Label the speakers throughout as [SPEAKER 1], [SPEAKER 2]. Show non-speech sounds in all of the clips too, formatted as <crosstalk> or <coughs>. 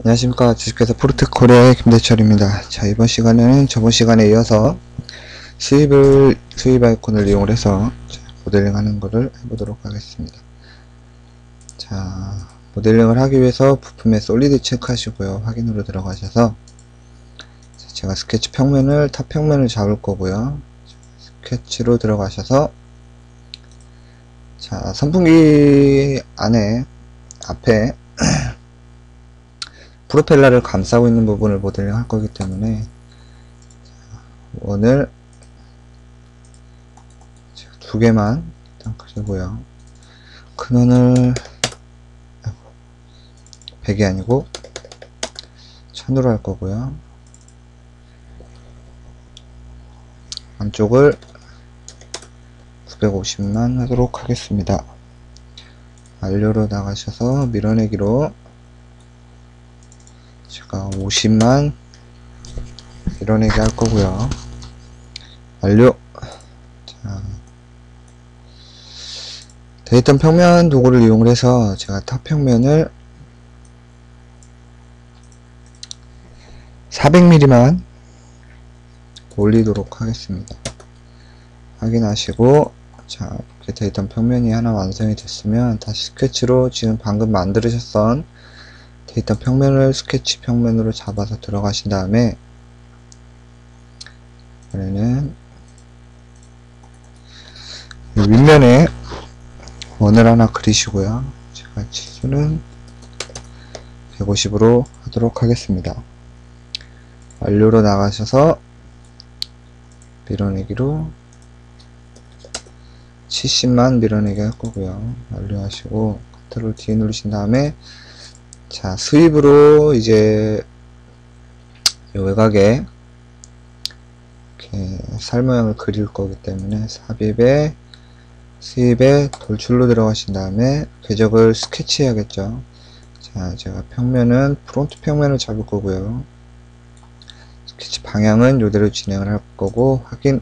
[SPEAKER 1] 안녕하십니까. 주식회사 포르트코리아의 김대철입니다. 자 이번 시간에는 저번 시간에 이어서 수입을 수입 아이콘을 이용해서 모델링 하는 것을 해보도록 하겠습니다. 자 모델링을 하기 위해서 부품의 솔리드 체크하시고요. 확인으로 들어가셔서 제가 스케치 평면을 탑 평면을 잡을 거고요. 스케치로 들어가셔서 자 선풍기 안에 앞에 <clears throat> 프로펠러를 감싸고 있는 부분을 모델링 할 거기 때문에 원을 두 개만 일단 그리고요. 큰 원을 100이 아니고 1000으로 할 거고요. 안쪽을 950만 하도록 하겠습니다. 완료로 나가셔서 밀어내기로 제가 50만 밀어내기 할 거고요. 완료. 자, 데이터 평면 도구를 이용해서 제가 탑 평면을 400mm만 올리도록 하겠습니다. 확인하시고 자 이렇게 데이터 평면이 하나 완성이 됐으면 다시 스케치로 지금 방금 만들으셨던 데이터 평면을 스케치 평면으로 잡아서 들어가신 다음에 이번에는 윗면에 원을 하나 그리시고요. 제가 치수는 150으로 하도록 하겠습니다. 완료로 나가셔서 밀어내기로 70만 밀어내기 할 거고요. 완료하시고 컨트롤 D 누르신 다음에 자 수입으로 이제 외곽에 이렇게 살 모양을 그릴 거기 때문에 삽입에 수입에 돌출로 들어가신 다음에 궤적을 스케치 해야겠죠. 자 제가 평면은 프론트 평면을 잡을 거고요. 스케치 방향은 이대로 진행을 할 거고 확인.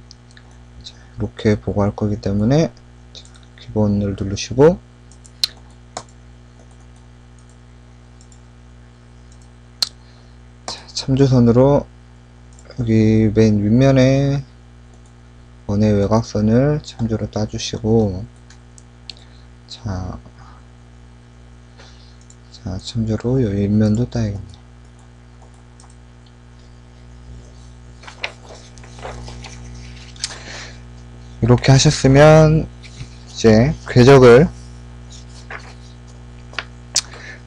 [SPEAKER 1] 자, 이렇게 보고 할 거기 때문에 자, 기본을 누르시고 자, 참조선으로 여기 맨 윗면에 원의 외곽선을 참조로 따주시고 자, 자 참조로 이 윗면도 따야겠네요. 이렇게 하셨으면 이제 궤적을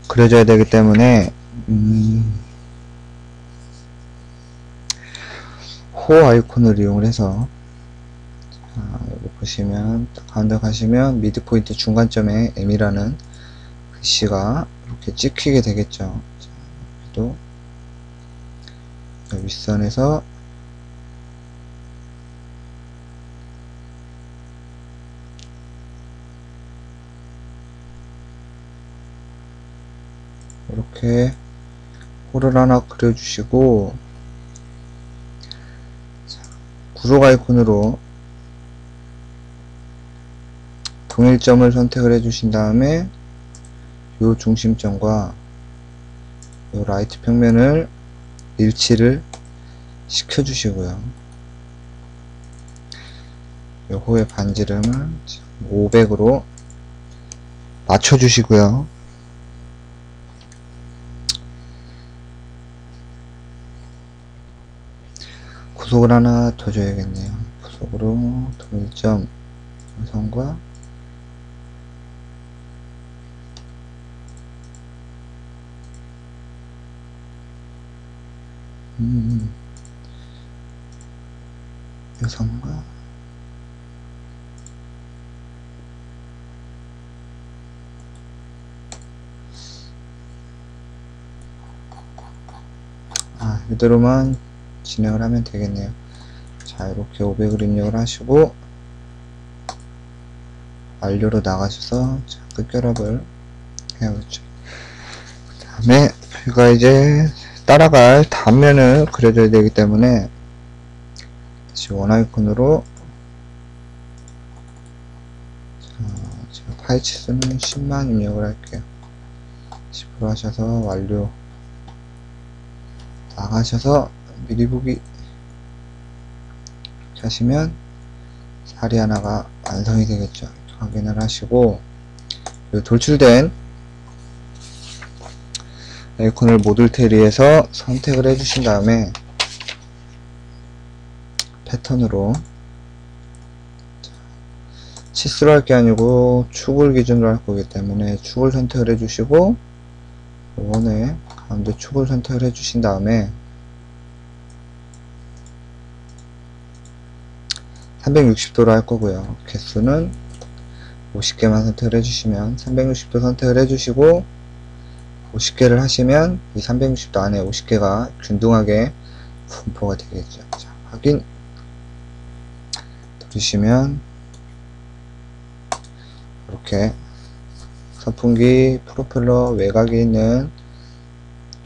[SPEAKER 1] 그려줘야 되기 때문에 음, 호 아이콘을 이용해서 자, 여기 보시면 가운데 가시면 미드 포인트 중간점에 M이라는 글씨가 이렇게 찍히게 되겠죠. 자, 또 윗선에서 이렇게 홀을 하나 그려주시고 구속 아이콘으로 동일점을 선택을 해주신 다음에 요 중심점과 요 라이트 평면을 일치를 시켜주시고요. 요 호의 반지름을 500으로 맞춰주시고요. 구속을 하나 더 줘야겠네요. 구속으로 동일점 선과 음, 여성과 아 이대로만 진행을 하면 되겠네요. 자, 이렇게 500을 입력을 하시고, 완료로 나가셔서, 자, 끝결합을 해야겠죠. 그 다음에, 저희가 이제 따라갈 단면을 그려줘야 되기 때문에, 다시 원 아이콘으로, 자, 제가 파이 치수는 10만 입력을 할게요. 10% 하셔서 완료 나가셔서 미리 보기 하시면 사리 하나가 완성이 되겠죠. 확인을 하시고 돌출된 에이콘을 모듈 테리에서 선택을 해주신 다음에 패턴으로 치수로 할 게 아니고 축을 기준으로 할 거기 때문에 축을 선택을 해주시고 요번에 가운데 축을 선택을 해주신 다음에 360도로 할 거고요. 개수는 50개만 선택을 해주시면 360도 선택을 해주시고 50개를 하시면 이 360도 안에 50개가 균등하게 분포가 되겠죠. 자, 확인 누르시면 이렇게 선풍기 프로펠러 외곽에 있는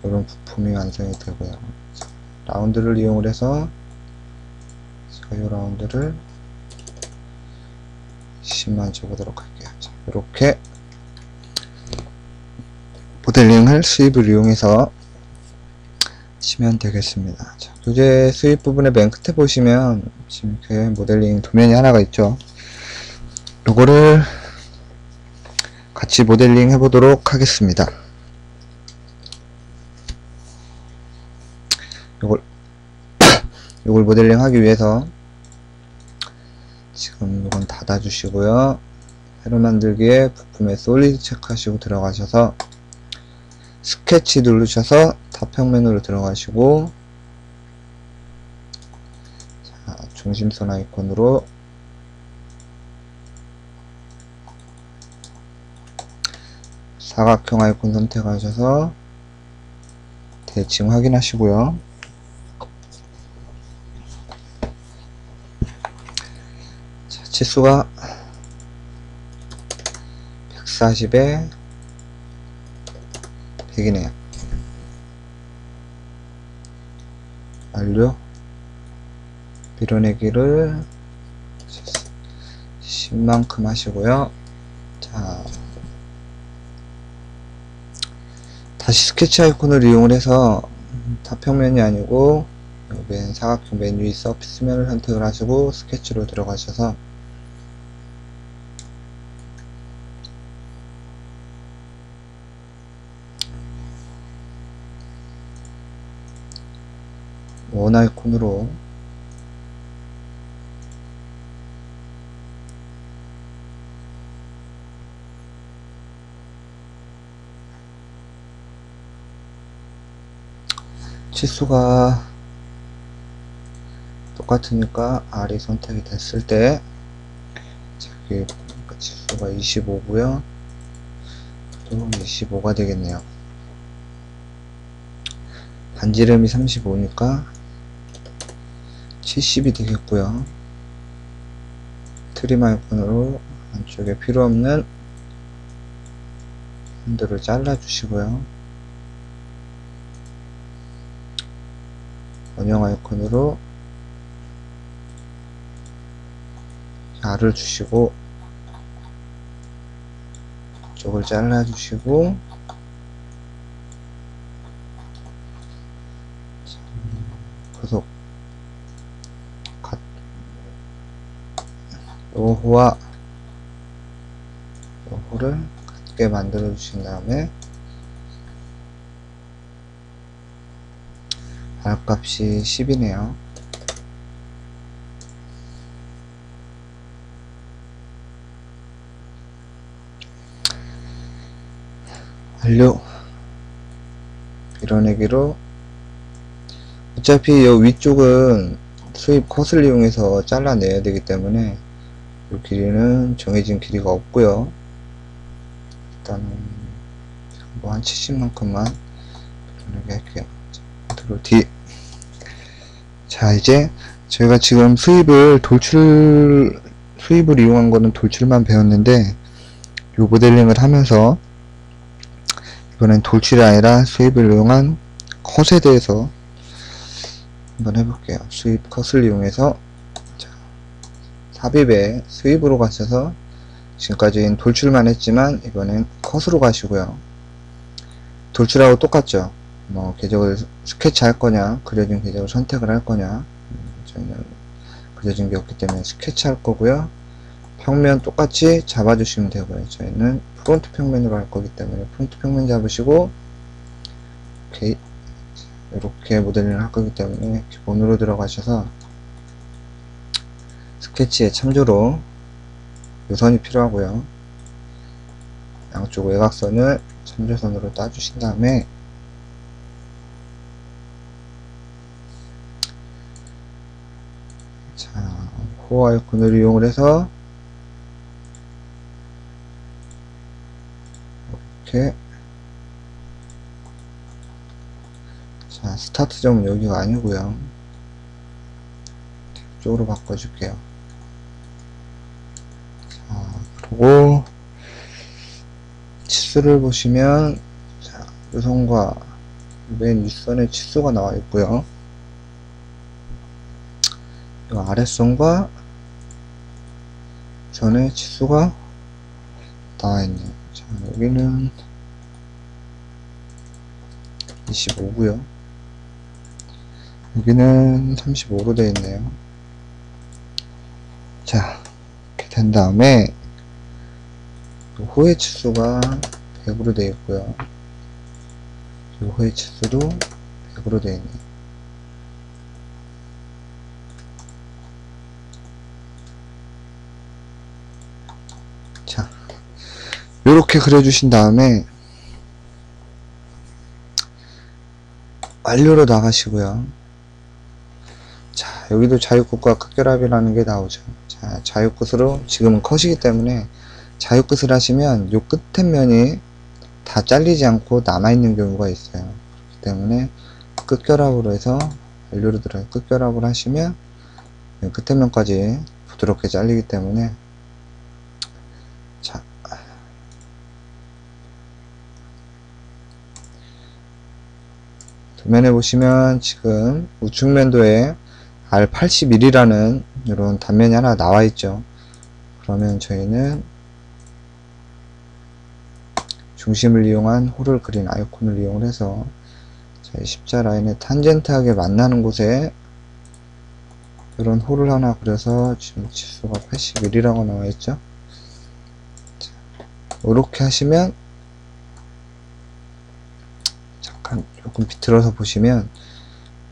[SPEAKER 1] 이런 부품이 완성이 되고요. 자, 라운드를 이용을 해서 제가 이 라운드를 10만 줘보도록 할게요. 자, 이렇게 모델링을 수입을 이용해서 치면 되겠습니다. 자, 교재 수입 부분의 맨 끝에 보시면 지금 이렇게 모델링 도면이 하나가 있죠. 요거를 같이 모델링 해보도록 하겠습니다. 요걸 <coughs> 요걸 모델링 하기 위해서 지금 이건 닫아 주시고요. 새로 만들기에 부품에 솔리드 체크하시고 들어가셔서 스케치 누르셔서 답형 메뉴로 들어가시고 자, 중심선 아이콘으로 사각형 아이콘 선택하셔서 대칭 확인하시고요 치수가 140에 100이네요. 완료. 밀어내기를 10만큼 하시고요. 자, 다시 스케치 아이콘을 이용을 해서 타평면이 아니고 맨 사각형 메뉴 서피스면을 선택을 하시고 스케치로 들어가셔서 원 아이콘으로. 치수가 똑같으니까 R이 선택이 됐을 때 저기 치수가 25고요. 또 25가 되겠네요. 반지름이 35니까 70이 되겠고요. 트림 아이콘으로 안쪽에 필요없는 핸들을 잘라 주시고요. 원형 아이콘으로 R을 주시고 이쪽을 잘라 주시고 구속 갓 요호와 요호를 같게 만들어 주신 다음에 R값이 10이네요. 완료 밀어내기로 어차피 이 위쪽은 수입 컷을 이용해서 잘라내야 되기 때문에 이 길이는 정해진 길이가 없고요. 일단은 뭐 한 70만큼만 밀어내기 할게요. 컨트롤 D 자 이제 저희가 지금 수입을 돌출 수입을 이용한 거는 돌출만 배웠는데 요 모델링을 하면서 이번엔 돌출이 아니라 수입을 이용한 컷에 대해서 한번 해볼게요. 수입 컷을 이용해서 자, 삽입에 수입으로 가셔서 지금까지는 돌출만 했지만 이번엔 컷으로 가시고요. 돌출하고 똑같죠. 뭐 궤적을 스케치 할 거냐 그려진 궤적을 선택을 할 거냐 음, 저희는 그려진 게 없기 때문에 스케치 할 거고요 평면 똑같이 잡아주시면 되고요 저희는 프론트 평면으로 할 거기 때문에 프론트 평면 잡으시고 이렇게 모델링을 할 거기 때문에 기본으로 들어가셔서 스케치에 참조로 요선이 필요하고요 양쪽 외곽선을 참조선으로 따주신 다음에 자, 호호 아이콘을 이용을 해서 이렇게 자, 스타트점은 여기가 아니고요. 이쪽으로 바꿔줄게요. 자, 그리고 치수를 보시면 자, 요선과 맨 윗선에 치수가 나와 있고요. 이 아랫선과 전에 치수가 나와 있네요. 자, 여기는 25고요. 여기는 35로 되어 있네요. 자, 이렇게 된 다음에 호의 치수가 100으로 되어 있고요. 이 호의 치수도 100으로 되어 있네요. 자, 이렇게 그려주신 다음에 완료로 나가시고요. 자, 여기도 자유끝과 끝결합이라는 게 나오죠. 자, 자유끝으로 지금은 컷이기 때문에 자유끝을 하시면 요 끝에 면이 다 잘리지 않고 남아있는 경우가 있어요. 그렇기 때문에 끝결합으로 해서 완료로 들어요. 끝결합을 하시면 끝에 면까지 부드럽게 잘리기 때문에 자, 도면에 보시면 지금 우측면도에 R81이라는 이런 단면이 하나 나와 있죠. 그러면 저희는 중심을 이용한 홀을 그린 아이콘을 이용해서 십자 라인에 탄젠트하게 만나는 곳에 이런 홀을 하나 그려서 지금 치수가 81이라고 나와 있죠. 이렇게 하시면 잠깐 조금 비틀어서 보시면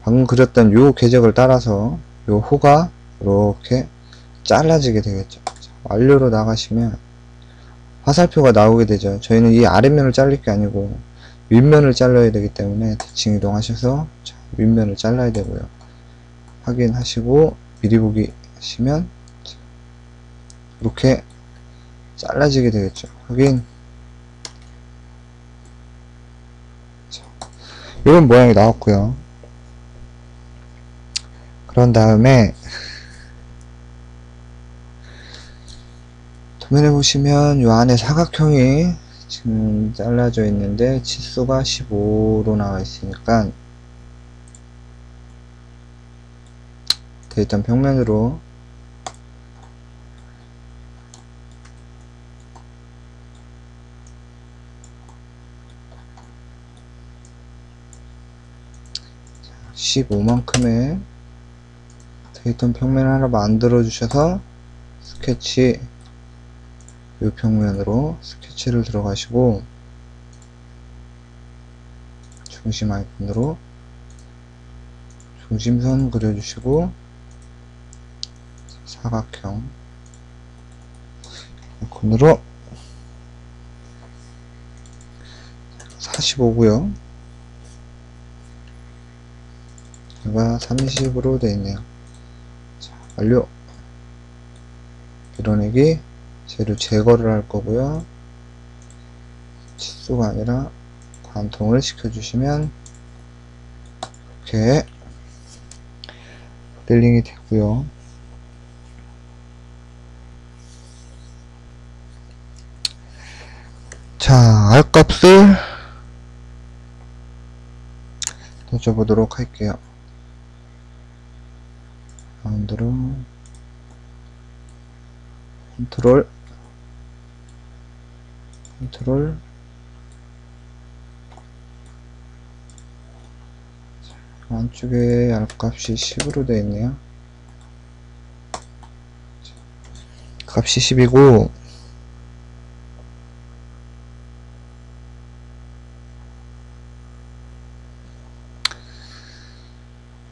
[SPEAKER 1] 방금 그렸던 요 궤적을 따라서 요 호가 이렇게 잘라지게 되겠죠. 자, 완료로 나가시면 화살표가 나오게 되죠. 저희는 이 아랫면을 잘릴 게 아니고 윗면을 잘라야 되기 때문에 대칭 이동하셔서 자, 윗면을 잘라야 되고요. 확인하시고 미리 보기 하시면 이렇게 잘라지게 되겠죠. 확인 이런 모양이 나왔고요. 그런 다음에 도면에 보시면 이 안에 사각형이 지금 잘라져 있는데 치수가 15로 나와 있으니까 데이터 평면으로 자, 15만큼의 데이터 평면 하나 만들어 주셔서 스케치 이 평면으로 스케치를 들어가시고 중심 아이콘으로 중심선 그려주시고 사각형 아이콘으로 45고요. 얘가 30으로 되어 있네요. 자, 완료. 밀어내기 재료 제거를 할 거고요. 치수가 아니라 관통을 시켜주시면 이렇게 모델링이 되고요. 자 R값을 넣어보도록 할게요. 마운드로 컨트롤 컨트롤 안쪽에 R값이 10으로 되어 있네요. 값이 10이고,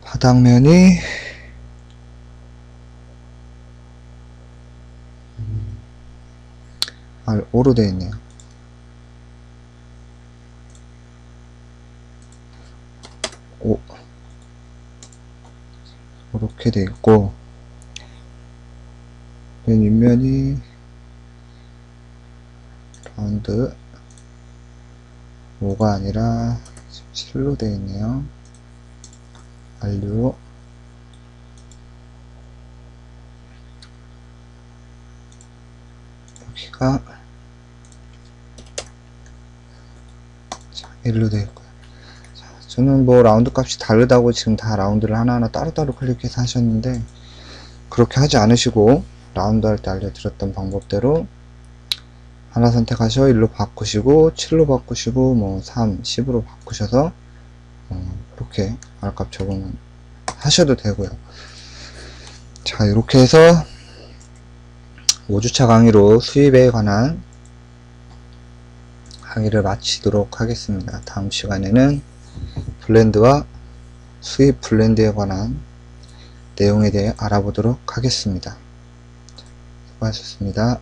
[SPEAKER 1] 바닥면이 R 5로 되어 있네요. 오 이렇게 돼 있고 맨 윗면이 라운드 5가 아니라 7로 되어 있네요. 완료 여기가 자 1로 되어 있고요. 자, 저는 뭐 라운드 값이 다르다고 지금 다 라운드를 하나하나 따로따로 클릭해서 하셨는데 그렇게 하지 않으시고 라운드 할 때 알려드렸던 방법대로 하나 선택하셔 1로 바꾸시고 7로 바꾸시고 뭐 3, 10으로 바꾸셔서 어, 이렇게 R값 적응 하셔도 되고요. 자 이렇게 해서 5주차 강의로 수입에 관한 강의를 마치도록 하겠습니다. 다음 시간에는 블렌드와 수입 블렌드에 관한 내용에 대해 알아보도록 하겠습니다. 수고하셨습니다.